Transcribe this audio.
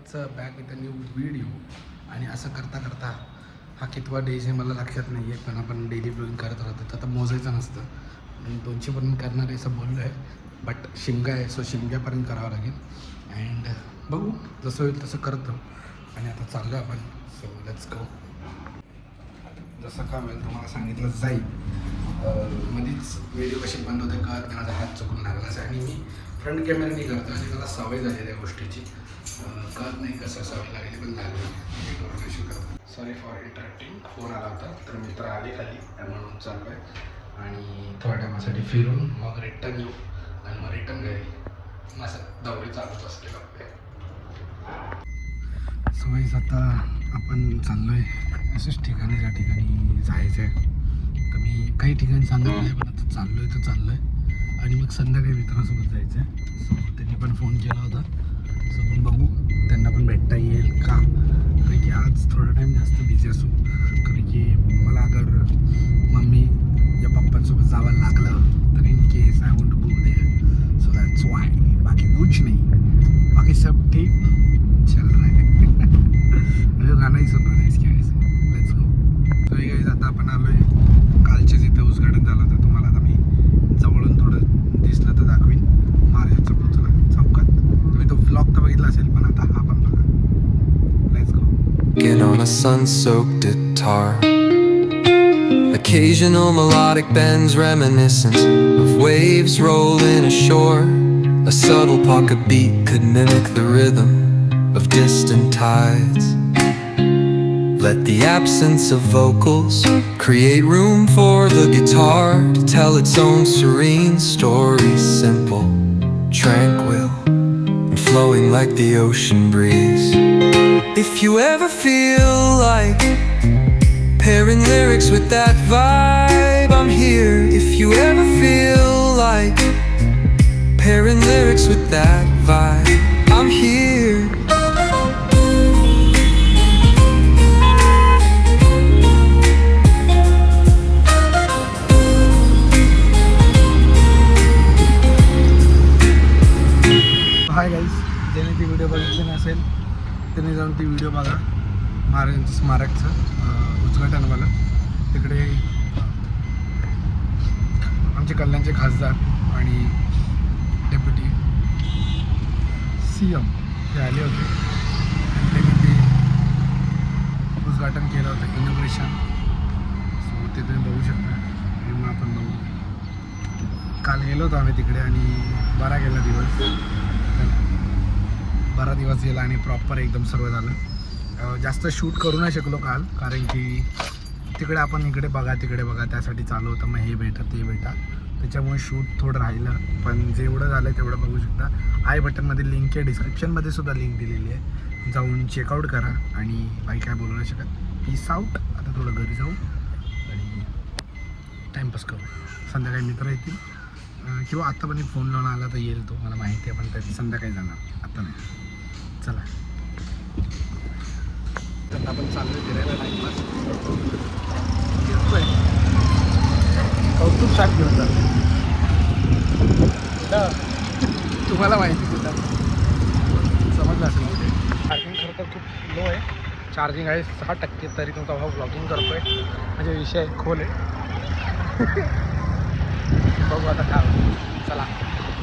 Watch back with a new video आणि असं करता करता हा कितवा डेज हे मला लक्षात नाही आहे पण आपण डेली ब्लॉगिंग करत राहतो. तर आता मोजायचं नसतं. दोनशेपर्यंत करणार आहे असं बोललो आहे बट शिमगा आहे सो शिमग्यापर्यंत करावं लागेल. अँड बघू जसं होईल तसं करतो. आणि आता चाललो आपण. सो लेट्स गो जसं काम होईल तुम्हाला सांगितलं जाईल. मध्येच व्हिडिओ कशी बंद होते का त्यांना माझा हात चुकून लागलाच आहे. आणि मी फ्रंट कॅमेराने करतो आणि मला सवय झाली त्या गोष्टीची. कळत नाही कसं असावं लागेल पण झालं. Issue sorry for interrupting phone आला होता तर मित्र आले खाली. म्हणून चालू आहे आणि थोड्या टायमासाठी फिरून मग रिटर्न येऊ. आणि मग रिटर्न घरी. असं दौरे चालूच असते आपले. सवयीच आता आपण चाललो आहे अशाच ठिकाणी ज्या ठिकाणी जायचं आहे तर मी काही ठिकाणी सांगत नाही पण आता चाललो आहे तर चाललो आहे आणि मग संध्याकाळी मित्रांसोबत जायचं आहे सो त्यांनी पण फोन केला होता. जास्त बिझी असू. कारण की मला अगर मम्मी या पप्पांसोबत जावं लागलं तर in case I want to go there so that's why बाकी कुछ नाही. बाकी सब ठीक? चल रहा है अरे गाणं ही सुन रहा है इसके से लेट्स गो तो गाईज आता आपण आलो आहे कालचेच इथे उद्घाटन झालं होतं. तुम्हाला आता मी जवळून थोडं दिसलं तर दाखवीन. महाराजांचा पुतळा चौकात. तुम्ही तो व्लॉग तर बघितला असेल पण आता हा on a sun-soaked guitar. Occasional melodic bends reminiscent of waves rolling ashore. A subtle pocket beat could mimic the rhythm of distant tides. Let the absence of vocals create room for the guitar to tell its own serene story. Simple, tranquil, flowing like the ocean breeze if you ever feel like pairing lyrics with that vibe, I'm here. If you ever feel like pairing lyrics with that vibe, hi guys ज्याने ती video बघितली नसेल त्याने जाऊन ती video बघा. महाराजांचं स्मारकचं उद्घाटनवालं तिकडे आमचे कल्याणचे खासदार आणि डेप्युटी सी एम ते आले होते. त्यांनी ते उद्घाटन केलं होतं इनोग्रेशन सो ते तुम्ही बघू शकता. आणि मग आपण बघू. काल गेलो होतो आम्ही तिकडे आणि बरा गेला दिवस. दिवस गेला आणि प्रॉपर एकदम सर्व झालं. जास्त शूट करू नाही शकलो काल कारण की तिकडे आपण इकडे बघा तिकडे बघा त्यासाठी चालू होतं मग हे भेटा ते भेटा. त्याच्यामुळे शूट थोडं राहिलं पण जेवढं झालं तेवढं बघू शकता. आय बटनमध्ये लिंक आहे डिस्क्रिप्शनमध्ये सुद्धा लिंक दिलेली आहे. जाऊन चेकआउट करा आणि बाई काय बोलू नाही शकत. पीस आउट आता थोडं घरी जाऊ आणि टाईमपास करू. संध्याकाळी मित्र येतील. किंवा आत्ता पण एक फोन लावून आला तर येईल तो मला माहिती आहे पण त्याची संध्याकाळी जाणार. आत्ता नाही. चला. आता आपण चाललो फिरायला टाईमपास फिरतोय कौतुक शाक घेऊन चाललो तुम्हाला माहिती कुठं? समजलं असेल चार्जिंग खरं तर खूप लो आहे. चार्जिंग आहे सहा टक्के तरी तुमचा भाऊ ब्लॉगिंग करतोय. म्हणजे विषय खोल आहे. बघू आता काय चला.